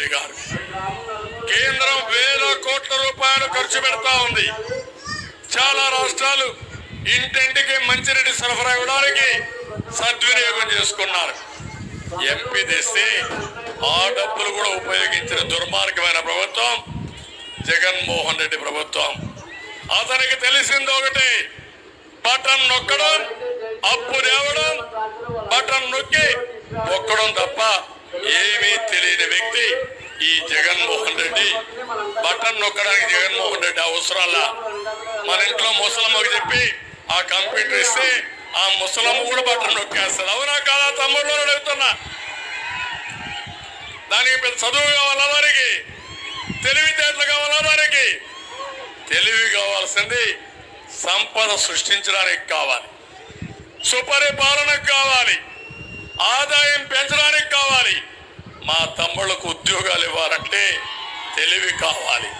గడ్కరీ గారు. కేంద్రం వేల కోట్ల రూపాయలు ఖర్చు పెడతా ఉంది. చాలా రాష్ట్రాలు ఇంటింటికి మంచినీటి సరఫరా ఇవ్వడానికి సద్వినియోగం చేసుకున్నారు. ఎంపీ తెస్తే ఆ డబ్బులు కూడా ఉపయోగించిన దుర్మార్గమైన ప్రభుత్వం జగన్మోహన్ రెడ్డి ప్రభుత్వం. అతనికి తెలిసింది ఒకటి బటన్ నొక్కడం అప్పు రేవడం బటన్ నొక్కి నొక్కడం తప్ప ఏమీ తెలియని వ్యక్తి జగన్మోహన్ రెడ్డి. బటన్ నొక్కడానికి జగన్మోహన్ రెడ్డి అవసరాలా. మన ఇంట్లో ముసలమ్మకి చెప్పి ఆ కంప్యూటర్ ఇస్తే ఆ ముసలమ్మ కూడా బటన్ నొక్కేస్తారు అవునా కాదా తమ్ముళ్ళు అడుగుతున్నా. దానికి పెద్ద చదువు కావాలా దానికి? తెలివితేటలు కావాలా దానికి? తెలివి కావాల్సింది సంపద సృష్టించడానికి కావాలి. సుపరిపాలనకు కావాలి. ఉద్యోగాలు ఇవ్వాలంటే తెలివి కావాలి.